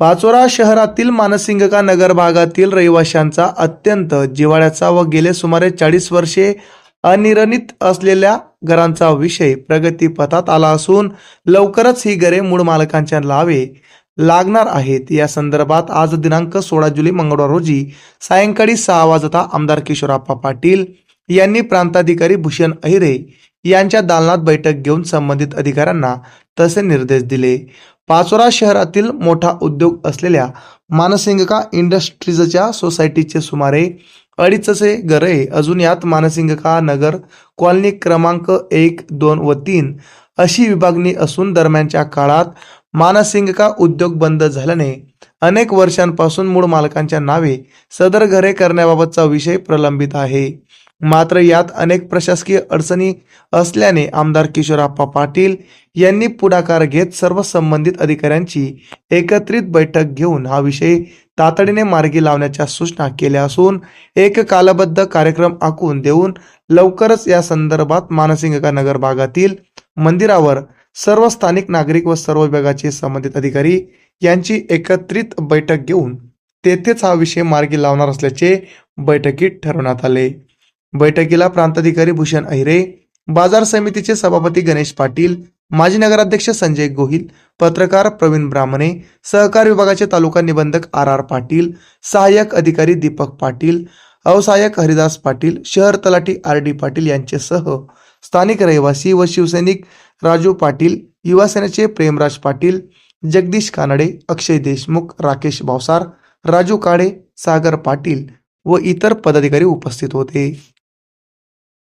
पाचोरा शहरातील मानसिंगका नगर भागातील रहिवाशांचा अत्यंत जिव्हाळ्याचा व गेले सुमारे चाळीस वर्षे अनिरणित असलेल्या घरांचा विषय प्रगतीपथात आला असून लवकरच ही घरे मूळ मालकांच्या लावे लागणार आहेत. या संदर्भात आज दिनांक सोळा जुलै मंगळवार रोजी सायंकाळी सहा वाजता आमदार किशोराप्पा पाटील यांनी प्रांताधिकारी भूषण अहिरे यांच्या दालनात बैठक घेऊन संबंधित अधिकाऱ्यांना तसे निर्देश दिले. पाचोरा शहरातील मोठा उद्योग असलेल्या मानसिंगका इंडस्ट्रीजच्या सोसायटीचे सुमारे अडीचशे घरे अजून यात मानसिंगका नगर कॉलनी क्रमांक एक दोन व तीन अशी विभागणी असून दरम्यानच्या काळात मानसिंगका उद्योग बंद झाल्याने अनेक वर्षांपासून मूळ मालकांच्या नावे सदर घरे करण्याबाबतचा विषय प्रलंबित आहे. मात्र यात अनेक प्रशासकीय अडचणी असल्याने आमदार किशोरप्पा पाटील यांनी पुढाकार घेत सर्व संबंधित अधिकाऱ्यांची एकत्रित बैठक घेऊन हा विषय तातडीने मार्गी लावण्याच्या सूचना केल्या असून एक कालबद्ध कार्यक्रम आखून देऊन लवकरच या संदर्भात मानसिंगका नगर भागातील मंदिरावर सर्व स्थानिक नागरिक व सर्व विभागाचे संबंधित अधिकारी यांची एकत्रित बैठक घेऊन तेथेच हा विषय मार्गी लावणार असल्याचे बैठकीत ठरवण्यात आले. बैठकीला प्रांताधिकारी भूषण अहिरे बाजार समितीचे सभापती गणेश पाटील माजी नगराध्यक्ष संजय गोहिल पत्रकार प्रवीण ब्राह्मणे सहकार विभागाचे तालुका निबंधक आर आर पाटील सहाय्यक अधिकारी दीपक पाटील अवसहाय्यक हरिदास पाटील शहर तलाठी आर डी पाटील यांच्यासह स्थानिक रहिवासी व शिवसैनिक राजू पाटील युवासेनेचे प्रेमराज पाटील जगदीश कानडे अक्षय देशमुख राकेश भावसार राजू काळे सागर पाटील व इतर पदाधिकारी उपस्थित होते.